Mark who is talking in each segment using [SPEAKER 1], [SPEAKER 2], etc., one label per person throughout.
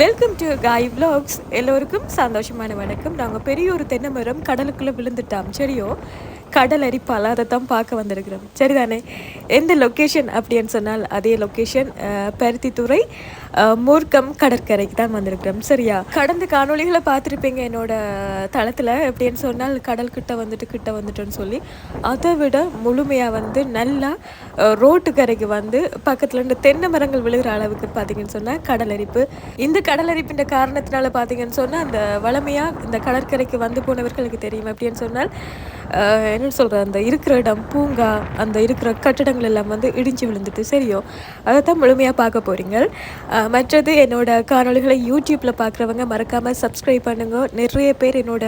[SPEAKER 1] Welcome to காய் vlogs எல்லோருக்கும் சந்தோஷமான வணக்கம். நாங்கள் பெரிய ஒரு தென்னை மரம் கடலுக்குள்ளே விழுந்துட்டோம். சரியோ? கடல் அரிப்பால் அதை தான் பார்க்க வந்திருக்கிறோம் சரிதானே? எந்த லொக்கேஷன் அப்படின்னு சொன்னால் அதே லொக்கேஷன் பருத்தித்துறை மூர்க்கம் கடற்கரைக்கு தான் வந்திருக்கிறோம். சரியா? கடந்த காணொளிகளை பார்த்துருப்பீங்க என்னோட தளத்தில். எப்படின்னு சொன்னால் கடல் கிட்ட வந்துட்டு கிட்ட வந்துட்டோன்னு சொல்லி. அதை விட முழுமையாக வந்து நல்லா ரோட்டு கரைக்கு வந்து பக்கத்தில் இந்த தென்னை மரங்கள் விழுகிற அளவுக்கு பார்த்தீங்கன்னு சொன்னால் கடலரிப்பு இந்த கடலரிப்பின் காரணத்தினால பார்த்தீங்கன்னு சொன்னால் அந்த வளமையாக இந்த கடற்கரைக்கு வந்து போனவர்களுக்கு தெரியும். அப்படின்னு சொன்னால் என்ன சொல்கிற அந்த இருக்கிற இடம் பூங்கா அந்த இருக்கிற கட்டடங்கள் எல்லாம் வந்து இடிஞ்சு விழுந்துட்டு சரியோ? அதை தான் முழுமையாக பார்க்க போகிறீங்க மற்றது என்னோட காணொளிகளை யூடியூப்பில் பார்க்குறவங்க மறக்காமல் சப்ஸ்கிரைப் பண்ணுங்க. நிறைய பேர் என்னோட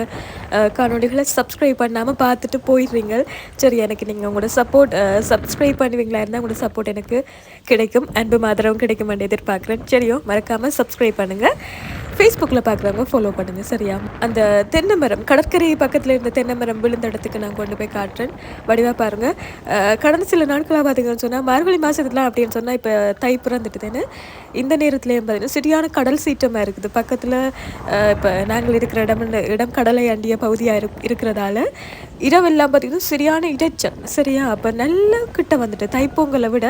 [SPEAKER 1] காணொலிகளை காணொளிகளை சப்ஸ்கிரைப் பண்ணாமல் பார்த்துட்டு போயிடுறீங்க. சரி எனக்கு நீங்கள் உங்களோட சப்போர்ட் சப்ஸ்கிரைப் பண்ணுவீங்களா? இருந்தால் உங்களோட சப்போர்ட் எனக்கு கிடைக்கும். அன்பு மாதரவும் கிடைக்கும் எதிர்பார்க்குறேன். சரியோ? மறக்காமல் சப்ஸ்கிரைப் பண்ணுங்கள் ஃபேஸ்புக்கில் பார்க்குறவங்க ஃபாலோ பண்ணுங்கள் சரியா? அந்த தென்னை மரம் கடற்கரை பக்கத்தில் இருந்த தென்னை மரம் விழுந்த இடத்துக்கு நான் கொண்டு போய் காட்டுறேன். வடிவாக பாருங்கள் கடந்த சில நாட்களாக பார்த்தீங்கன்னு சொன்னால் மார்கழி மாதத்துலாம் அப்படின்னு சொன்னால் இப்போ தை பிறந்துட்டுதுன்னு இந்த நேரத்துலேயும் பார்த்தீங்கன்னா சரியான கடல் சீற்றமாக இருக்குது. பக்கத்தில் இப்போ நாங்கள் இருக்கிற இடம் இடம் கடலை அண்டிய பகுதியாக இருக்கிறதால இரவெல்லாம் பார்த்தீங்கன்னா சரியான இடைச்சல். சரியா? அப்போ நல்லா கிட்ட வந்துட்டு தைப்பொங்கலை விட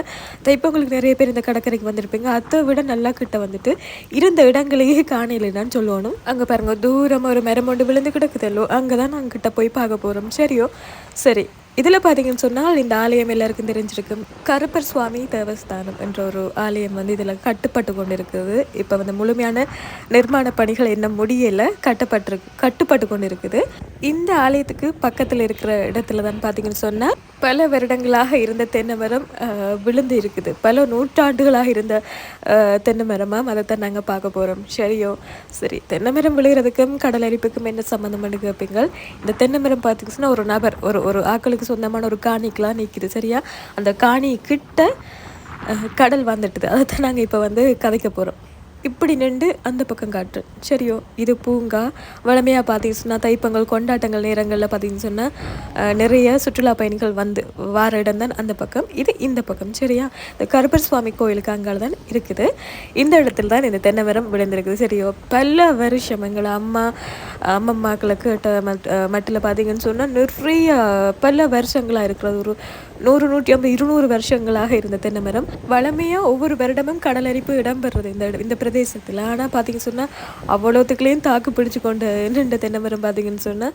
[SPEAKER 1] தைப்பொங்கலுக்கு நிறைய பேர் இந்த கடற்கரைக்கு வந்திருப்பீங்க அதை விட நல்லா கிட்ட வந்துட்டு இருந்த இடங்களையே காணலைன்னு சொல்லணும். அங்கே பாருங்கள் தூரமாக ஒரு மரம் ஒன்று விழுந்து கிடக்குதல்லோ அங்கே தான் நாங்கள் கிட்ட போய் பார்க்க போகிறோம் சரியோ? சரி. இதில் பார்த்தீங்கன்னு சொன்னால் இந்த ஆலயம் எல்லாருக்கும் தெரிஞ்சிருக்கும். கருப்பர் சுவாமி தேவஸ்தானம் என்ற ஒரு ஆலயம் வந்து இதில் கட்டுப்பட்டு கொண்டு இருக்குது இப்போ வந்து முழுமையான நிர்மாண பணிகள் இன்னும் முடியலை கட்டப்பட்டிருக்கு கட்டுப்பட்டு கொண்டு இருக்குது இந்த ஆலயத்துக்கு பக்கத்தில் இருக்கிற இடத்துல தான் பார்த்தீங்கன்னு சொன்னால் பல வருடங்களாக இருந்த தென்னை மரம் விழுந்து இருக்குது. பல நூற்றாண்டுகளாக இருந்த தென்னை மரமாக அதை தான் நாங்கள் பார்க்க போகிறோம் சரியோ சரி தென்னை மரம் விழுகிறதுக்கும் கடல் அரிப்புக்கும் என்ன சம்மந்தம்னு கேட்பீங்க இந்த தென்னை மரம் பார்த்துக்கிச்சுன்னா ஒரு நபர் ஒரு ஒரு ஆக்களுக்கு சொந்தமான ஒரு காணிக்கெலாம் நிற்கிது சரியா? அந்த காணி கிட்ட கடல் வந்துட்டுது. அதை தான் நாங்கள் இப்போ வந்து கதைக்க போகிறோம் இப்படி நின்று அந்த பக்கம் காட்டுறேன் சரியோ இது பூங்கா. வளமையாக பார்த்தீங்கன்னு சொன்னால் தைப்பொங்கல் கொண்டாட்டங்கள் நேரங்களில் பார்த்தீங்கன்னு சொன்னால் நிறைய சுற்றுலா பயணிகள் வந்து வார இடம் தான் அந்த பக்கம். இது இந்த பக்கம். சரியா? இந்த கருப்பர் சுவாமி கோயிலுக்கு அங்கால தான் இருக்குது. இந்த இடத்துல தான் இந்த தென்னை மரம் விழுந்திருக்குது சரியோ பல வருஷம் எங்களை அம்மா அம்மம்மாக்களை கேட்ட மட் மட்டில் பார்த்தீங்கன்னு சொன்னால் நிறைய பல வருஷங்களாக இருக்கிறது ஒரு நூறு நூற்றி ஐம்பது இருநூறு வருஷங்களாக இருந்த தென்னை மரம் வளமையாக ஒவ்வொரு வருடமும் கடலரிப்பு இடம்பெறுறது இந்த இந்த பிரதேசத்தில். ஆனால் பார்த்தீங்கன்னு சொன்னால் அவ்வளோத்துக்குள்ளேயும் தாக்கு பிடிச்சு கொண்டு நின்ற தென்னை மரம் பார்த்தீங்கன்னு சொன்னால்